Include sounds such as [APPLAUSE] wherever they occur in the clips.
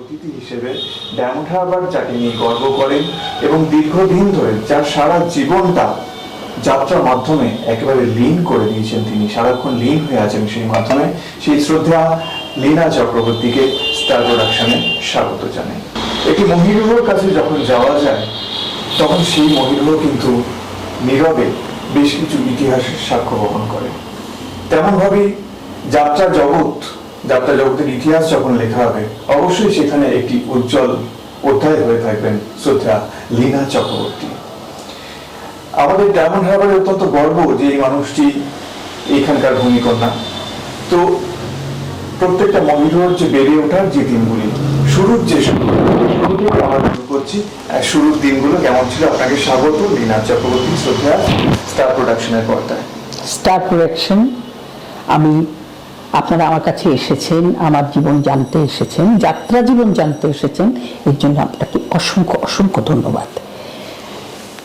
অতিথি হিসেবে যাকে নিয়ে গর্ব করেন এবং দীর্ঘদিন ধরে যার সারা জীবনটা যাত্রার মাধ্যমে একেবারে করে দিয়েছেন তিনি, সারাক্ষণ হয়ে আছেন সেই মাধ্যমে, সেই শ্রদ্ধা লীনা চক্রবর্তীকে স্টার প্রোডাকশনে স্বাগত জানাই। একটি মহিলার কাছে যখন যাওয়া যায়, তখন সেই মহিলা কিন্তু নীরবে বেশ কিছু ইতিহাসের সাক্ষ্য বহন করে। তেমনভাবেই যাত্রা জগৎ যাত্রা জগতের ইতিহাস যখন লেখা হবে, অবশ্যই সেখানে একটি উজ্জ্বল অধ্যায় হয়ে থাকবেন শ্রদ্ধা লীনা চক্রবর্তী। আমাদের ডায়মন্ড হারবারে অত্যন্ত গর্ব যে এই মানুষটি এখানকার ভূমিকন্যা। তো প্রত্যেকটা মহিলার যে বেড়ে ওঠার যে দিনগুলি, শুরুর যে শুরু আমরা শুরু করছি শুরুর দিনগুলো কেমন ছিল আপনাকে স্বাগত লীনা চক্রবর্তী শ্রদ্ধা স্টার প্রোডাকশনের পর্দায় স্টার প্রোডাকশন, আমি আপনারা আমার কাছে এসেছেন, আমার জীবন জানতে এসেছেন, যাত্রা জীবন জানতে এসেছেন, এর জন্য আপনাকে অসংখ্য অসংখ্য ধন্যবাদ।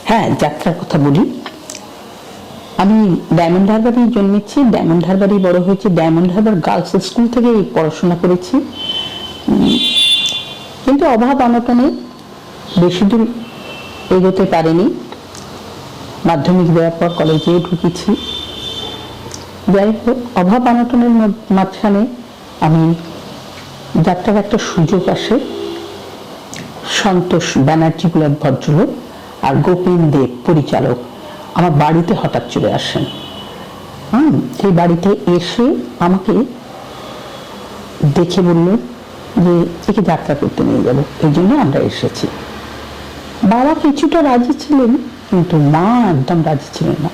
হ্যাঁ যাত্রার কথা বলি। আমি ডায়মন্ড হারবারেই জন্মেছি, ডায়মন্ড হারবারেই বড় হয়েছি, ডায়মন্ড হারবার গার্লস স্কুল থেকে পড়াশোনা করেছি। কিন্তু অভাব অনটনে বেশি দূর এগোতে পারেনি। মাধ্যমিক দেওয়ার পর কলেজে ঢুকেছি। যাই হোক অভাব অনটনের মাঝখানে আমি যাত্রার একটা সুযোগ আসে। সন্তোষ ব্যানার্জি এক ভদ্রলোক আর গোপেন দেব পরিচালক আমার বাড়িতে হঠাৎ চলে আসেন। হুম সেই বাড়িতে এসে আমাকে দেখে বললেন যে একে যাত্রা করতে নিয়ে যাব, এই জন্য আমরা এসেছি। বাবা কিছুটা রাজি ছিলেন, কিন্তু মা একদম রাজি ছিলেন না।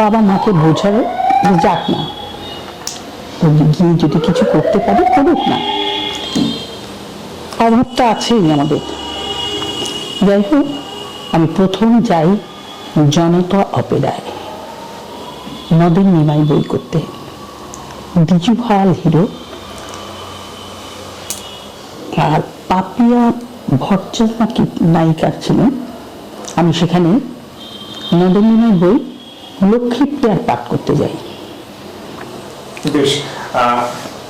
বাবা মাকে বোঝাবে যাক না। ও গিয়ে যদি কিছু করতে পারে, করুক না। অভাবটা আছেই আমাদের। যাই হোক, আমি প্রথম যাই জনতা অপেরায়। নদের নিমাই বই করতে। বিজু ভালো হিরো। আর পাপিয়া ভট্টাচার্য কি নায়িকার ছিলেন? আমি সেখানে নদনীনের বই লক্ষ্মীপ্রিয়ার পাঠ করতে যাই। বেশ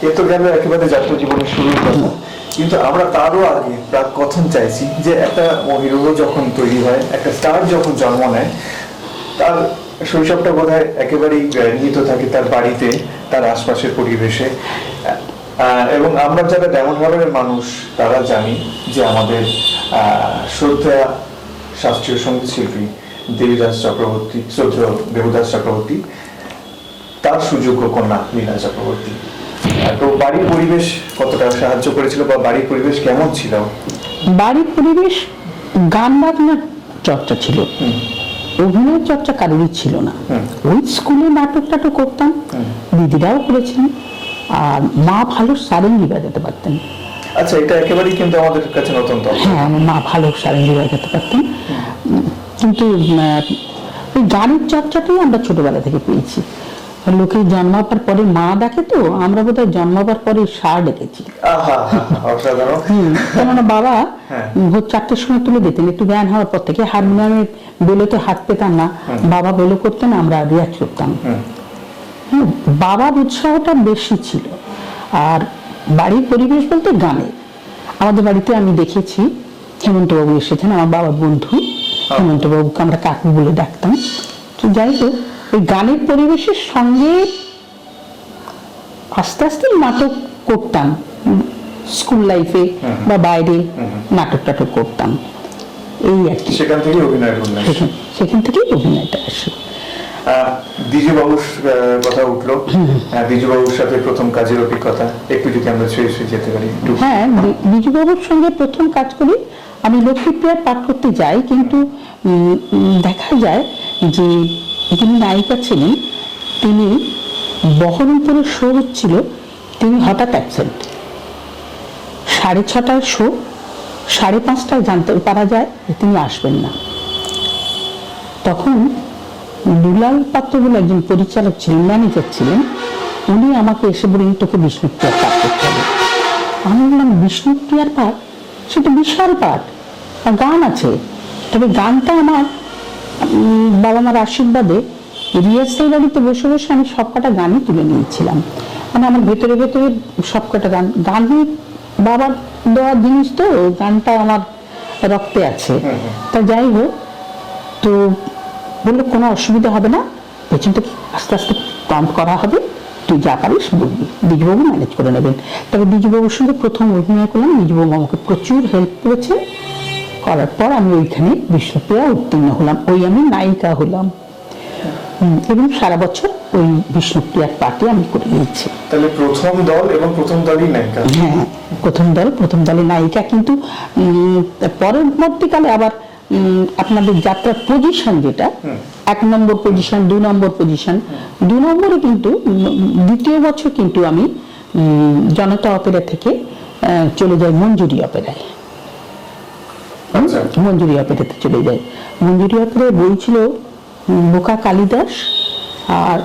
এ তো গেল একেবারে যাত্রা জীবনের শুরুর কথা। কিন্তু আমরা তারও আগে প্রাক কথন চাইছি যে একটা মহিলা যখন তৈরি হয়, একটা স্টার যখন জন্ম নেয়, তার শৈশবটা বোধ হয় একেবারেই নিহিত থাকে তার বাড়িতে, তার আশপাশের পরিবেশে। এবং আমরা যারা ডায়মন্ড হারবারের মানুষ, তারা জানি যে আমাদের শ্রদ্ধা শাস্ত্রীয় সংগীত শিল্পী দেবীদাস চক্রবর্তী, শ্রদ্ধেয় দেবদাস চক্রবর্তী তার সুযোগ্য কন্যা লীনা চক্রবর্তী। তো বাড়ির পরিবেশ কতটা সাহায্য করেছিল বা বাড়ির পরিবেশ কেমন ছিল? বাড়ির পরিবেশ গান বাজনার চর্চা ছিল। অভিনয় চর্চা কারোরই ছিল না। ওই স্কুলে নাটক টাটক করতাম দিদিরাও করেছেন আর মা ভালো সারেঙ্গি বাজাতে পারতেন। আচ্ছা এটা একেবারেই কিন্তু আমাদের কাছে নতুন তথ্য। হ্যাঁ আমার মা ভালো সারেঙ্গি বাজাতে পারতেন। কিন্তু ওই গানের চর্চাটাই আমরা ছোটবেলা থেকে পেয়েছি। লোকে জন্মাবার পরে মা ডাকে তো আমরা বোধহয় জন্মাবার পরে সার ডেকেছি। হুম, কেননা বাবা হ্যাঁ। ভোর চারটের সময় তুলে দিতেন একটু জ্ঞান হওয়ার পর থেকে। হারমোনিয়ামে বেলোতে হাত পেতাম না বাবা বেলো করতেন আমরা রিয়াজ করতাম। বাবার উৎসাহটা বেশি ছিল। আর বাড়ির পরিবেশ বলতে গানে আমাদের বাড়িতে আমি দেখেছি হেমন্তবাবু এসেছেন আমার বাবার বন্ধু। হেমন্তবাবুকে আমরা কাকু বলে ডাকতাম। তো যাই হোক ওই গানের পরিবেশের সঙ্গে আস্তে আস্তে নাটক করতাম। স্কুল লাইফে বা বাইরে নাটক টাটক করতাম। এই আর কি। সেখান থেকে অভিনয় সেখান থেকেই অভিনয়টা আসে। দ্বিজবাবুর কথা উঠল। দ্বিজবাবুর সাথে প্রথম কাজের অভিজ্ঞতা। একটু যদি আমরা ছুঁয়ে ছুঁয়ে যেতে পারি হ্যাঁ বি- বিজুবাবুর সঙ্গে প্রথম কাজ করি আমি লক্ষ্মীপ্রিয়ার পাঠ করতে যাই কিন্তু দেখা যায় যে যিনি নায়িকা ছিলেন, তিনি বহরমপুরের শো হচ্ছিল, তিনি হঠাৎ অ্যাবসেন্ট সাড়ে ছটার শো সাড়ে পাঁচটায় জানতে পারা যায় যে তিনি আসবেন না। তখন দুলাল পাত্র বলে একজন পরিচালক ছিলেন ম্যানেজার ছিলেন, উনি আমাকে এসে বলেন তোকে বিষ্ণুপ্রিয়ার পাঠ করতে হবে। আমি বললাম বিষ্ণুপ্রিয়ার পাঠ সেটা বিশাল পাঠ গান আছে। তবে গানটা আমার বাবা মার আশীর্বাদে রিহার্সাল বাড়িতে বসে বসে আমি সবকটা গানই তুলে নিয়েছিলাম। মানে আমার ভেতরে ভেতরে সবকটা গান। গান বাবার দেওয়া জিনিস তো গানটা আমার রক্তে আছে। তা যাই হোক তো বলল কোনো অসুবিধা হবে না পেছনটা আস্তে আস্তে কম করা হবে তুই যা পারিস বলবি। বিজুবাবু ম্যানেজ করে নেবেন। তবে বিজুবাবুর সঙ্গে প্রথম অভিনয় করলাম। বিজুবাবু আমাকে প্রচুর হেল্প করেছে। করার পর আমি ওইখানে বিষ্ণুপ্রিয়া উত্তীর্ণ হলাম ওই আমি নায়িকা হলাম। এবং সারা বছর ওই বিষ্ণুপ্রিয়ার পার্টি আমি করে নিয়েছি। তাহলে প্রথম দল এবং প্রথম দলই নায়িকা? হ্যাঁ প্রথম দল প্রথম দলে নায়িকা কিন্তু পরবর্তীকালে আবার আপনাদের যাত্রার পজিশন যেটা এক নম্বর পজিশন দু নম্বর পজিশন দু নম্বরে কিন্তু দ্বিতীয় বছর কিন্তু আমি উম, জনতা অপেরা থেকে চলে যাই মঞ্জুরি অপেরায়। আচ্ছা মঞ্জুরি অপেরাতে চলে যাই মঞ্জুরি অপেরায় বই ছিল উম, বোকা কালিদাস আর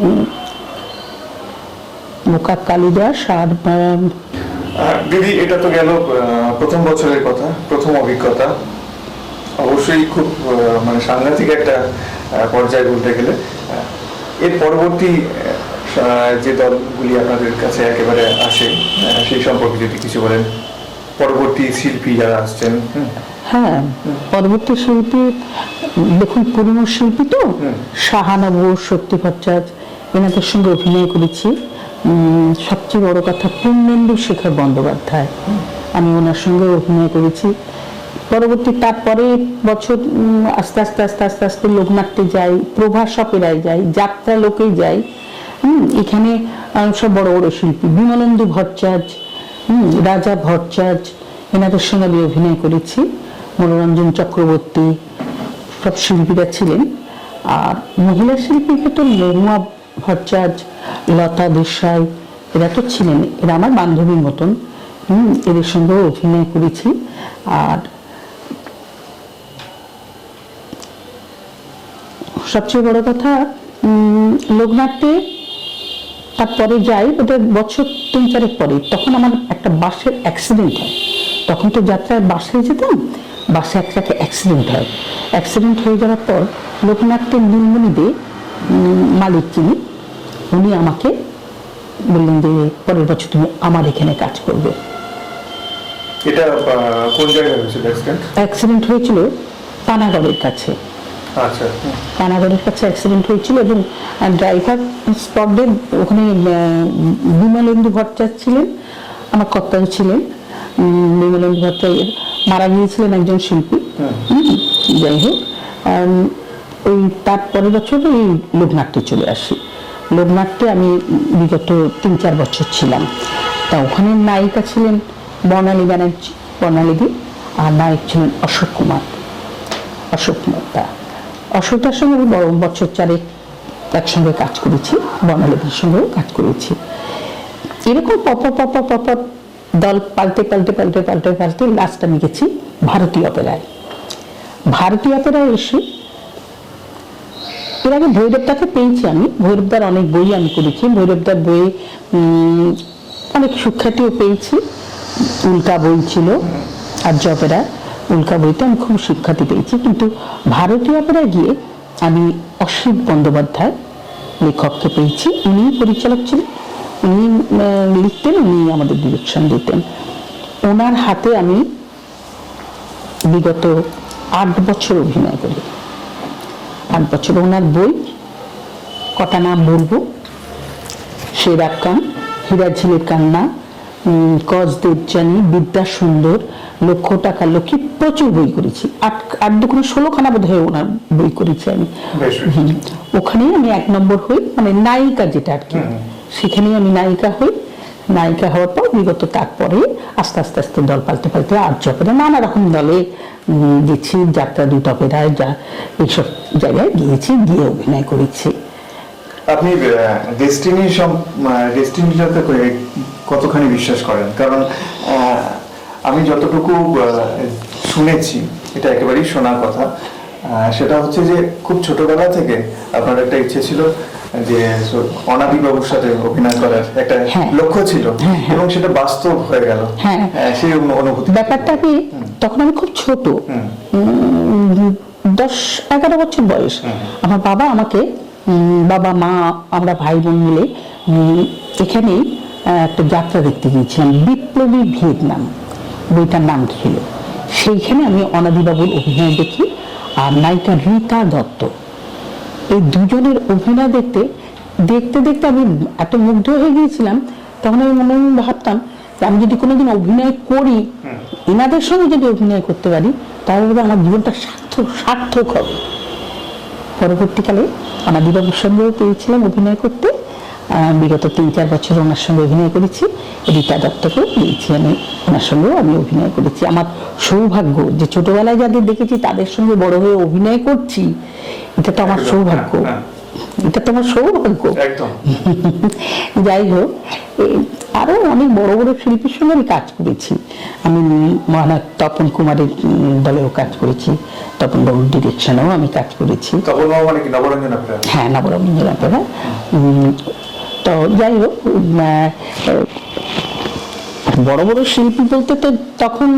উম, বোকা কালিদাস আর দিদি এটা তো গেল প্রথম বছরের কথা প্রথম অভিজ্ঞতা। অবশ্যই খুব মানে সাংঘাতিক একটা পর্যায়ে বলতে গেলে। এর পরবর্তী যে দলগুলি আপনাদের কাছে একেবারে আসে সেই সম্পর্কে যদি কিছু বলেন। পরবর্তী শিল্পী যারা আসছেন হ্যাঁ পরবর্তী শিল্পী দেখুন পুরনো শিল্পী তো শাহানা বোস শক্তি ভট্টাচার্য এনাদের সঙ্গে অভিনয় করেছি। সবচেয়ে বড় কথা পূর্ণেন্দু শেখর বন্দ্যোপাধ্যায়। আমি ওনার সঙ্গে অভিনয় করেছি। পরবর্তী তারপরে বছর আস্তে আস্তে আস্তে আস্তে আস্তে লোকনাট্যে যাই প্রভাস অপেরায় যাই যাত্রা লোকেই যাই। হুম, এখানে সব বড় বড় শিল্পী বিমলেন্দু ভট্টাচার্য রাজা ভট্টাচার্য এনাদের সঙ্গে আমি অভিনয় করেছি। মনোরঞ্জন চক্রবর্তী সব শিল্পীরা ছিলেন। আর মহিলা শিল্পীর ভেতর মহুয়া ভট্টাচার্য, লতা দেশাই, এরা তো ছিলেন, এরা আমার বান্ধবীর মতন। এদের সঙ্গেও অভিনয় করেছি। আর সবচেয়ে বড় কথা লোকনাট্যে তারপরে যাই ওটা বছর তিন চারেক পরে তখন আমার একটা বাসের অ্যাক্সিডেন্ট হয়। তখন তো যাত্রায় বাসে যেতাম বাসে একটা অ্যাক্সিডেন্ট হয়। অ্যাক্সিডেন্ট হয়ে যাওয়ার পর লোকনাট্যের নীলমণি দে মালিক যিনি উনি আমাকে বললেন যে পরের বছর তুমি আমার এখানে কাজ করবে। এটা কোন জায়গায় হয়েছিল অ্যাক্সিডেন্ট অ্যাক্সিডেন্ট হয়েছিল পানাগড়ের কাছে। আচ্ছা। কাছে অ্যাক্সিডেন্ট হয়েছিল এবং ড্রাইভার স্পটে ওখানে বিমলেন্দু ভট্টাচার্য ছিলেন আমার কর্তাও ছিলেন। বিমলেন্দু ভট্টাচার্য মারা গিয়েছিলেন একজন শিল্পী। যাই হোক ওই তার পরের বছর ওই লোকনাট্যে চলে আসি। লোকনাট্যে আমি বিগত তিন চার বছর ছিলাম। তা ওখানে নায়িকা ছিলেন বর্ণালী ব্যানার্জি বর্ণালীদি আর নায়ক ছিলেন অশোক কুমার। অশোক দা অশোকদার সঙ্গে আমি বড় বছর চারেক একসঙ্গে কাজ করেছি বর্ণালীদের সঙ্গেও কাজ করেছি। এরকম পপর পপর পপর দল পাল্টে পাল্টে পাল্টে পাল্টে পাল্টে লাস্ট আমি গেছি ভারতীয় অপেরায়। ভারতীয় অপেরায় এসে এর আগে ভৈরবদাকে পেয়েছি আমি। ভৈরবদার অনেক বই আমি করেছি। ভৈরবদার উম, অনেক সুখ্যাতিও পেয়েছি। উল্কা বই ছিল আর্য অপেরা। উল্কা বইতে আমি খুব সুখ্যাতি পেয়েছি, কিন্তু ভারতীয় অপেরায় গিয়ে আমি অসিত বন্দ্যোপাধ্যায় লেখককে পেয়েছি। উনি পরিচালক ছিলেন, উনি লিখতেন, উনি আমাদের ডিরেকশন দিতেন। ওনার হাতে আমি বিগত আট বছর অভিনয় করি। আট বছর ওনার বই, কটা নাম বলব? সেরাকান হীরাঝিলের কান্না কজ দেবজানি বিদ্যা সুন্দর লক্ষ টাকা লক্ষ্মী প্রচুর বই করেছি। আট আট দুখানে ষোলোখানা বোধ হয় ওনার বই করেছি আমি। ওখানেই আমি এক নম্বর হই মানে নায়িকা যেটা আর কি। সেখানেই আমি নায়িকা হই। নায়িকা হওয়ার পর বিগত তারপরে আস্তে আস্তে আস্তে দল পাল্টে পাল্টে আর্য অপেরা নানা রকম দলে গেছি যাত্রা দূত অপেরায় যা এইসব জায়গায় গিয়েছি গিয়ে অভিনয় করেছি। আপনি ডেস্টিনি ডেস্টিনিটাতে কতখানি বিশ্বাস করেন? কারণ আমি যতটুকু শুনেছি এটা একেবারেই শোনার কথা। সেটা হচ্ছে যে খুব ছোটবেলা থেকে আপনার একটা ইচ্ছে ছিল যে অনাদি বাবুর সাথে অভিনয় করার একটা হ্যাঁ। লক্ষ্য ছিল হ্যাঁ, হ্যাঁ। এবং সেটা বাস্তব হয়ে গেল। হ্যাঁ। সেই অনুভূতি। ব্যাপারটা কি তখন আমি খুব ছোট দশ এগারো বছর বয়স। আমার বাবা আমাকে বাবা মা আমরা ভাই বোন মিলে এখানে একটা যাত্রা দেখতে গিয়েছিলাম বিপ্লবী ভিয়েতনাম বইটার নাম ছিল। সেইখানে আমি অনাদিবাবুর অভিনয় দেখি আর নায়িকা রীতা দত্ত। এই দুজনের অভিনয় দেখতে দেখতে দেখতে আমি এত মুগ্ধ হয়ে গিয়েছিলাম তখন আমি মনে মনে ভাবতাম যে আমি যদি কোনোদিন অভিনয় করি এনাদের সঙ্গে যদি অভিনয় করতে পারি তাহলে আমার জীবনটা সার্থক সার্থক হবে। পরবর্তীকালে অনাদিবাবুর সঙ্গেও পেয়েছিলাম অভিনয় করতে। আহ, বিগত তিন চার বছর ওনার সঙ্গে অভিনয় করেছি। রীতা দত্তকেও পেয়েছি আমি। ওনার সঙ্গেও আমি অভিনয় করেছি। আমার সৌভাগ্য যে ছোটবেলায় যাদের দেখেছি তাদের সঙ্গে বড় হয়ে অভিনয় করছি এটা তো আমার সৌভাগ্য। হ্যাঁ, এটা তো আমার সৌভাগ্য [LAUGHS] যাই হোক এই আরও অনেক বড় বড় শিল্পীর সঙ্গে আমি কাজ করেছি। আমি মহানায়ক তপন কুমারের দলেও কাজ করেছি। তপন বাবুর ডিরেকশনেও আমি কাজ করেছি। মানে নবরঞ্জন হ্যাঁ নবরঞ্জন অপেরা তো যাই হোক বড় বড় শিল্পী বলতে তো তখন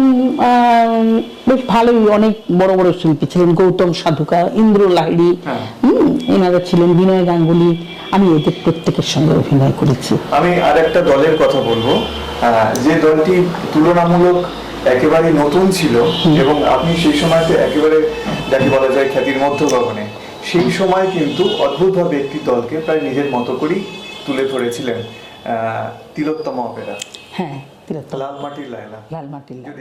বেশ ভালোই অনেক বড় বড় শিল্পী ছিলেন। গৌতম সাধুকা ইন্দ্র লাহিড়ী হ্যাঁ। হুম, এনারা ছিলেন বিনয় গাঙ্গুলি। আমি এদের প্রত্যেকের সঙ্গে অভিনয় করেছি। আমি আর একটা দলের কথা বলব। যে দলটি তুলনামূলক একেবারে নতুন ছিল এবং আপনি সেই সময়তে একেবারে যাকে বলা যায় খ্যাতির মধ্য গগনে সেই সময় কিন্তু অদ্ভুতভাবে একটি দলকে প্রায় নিজের মতো করেই তুলে ধরেছিলেন আহ, তিলোত্তমা অপেরা। হ্যাঁ। तिला लाल माटी लायला लाल माटीला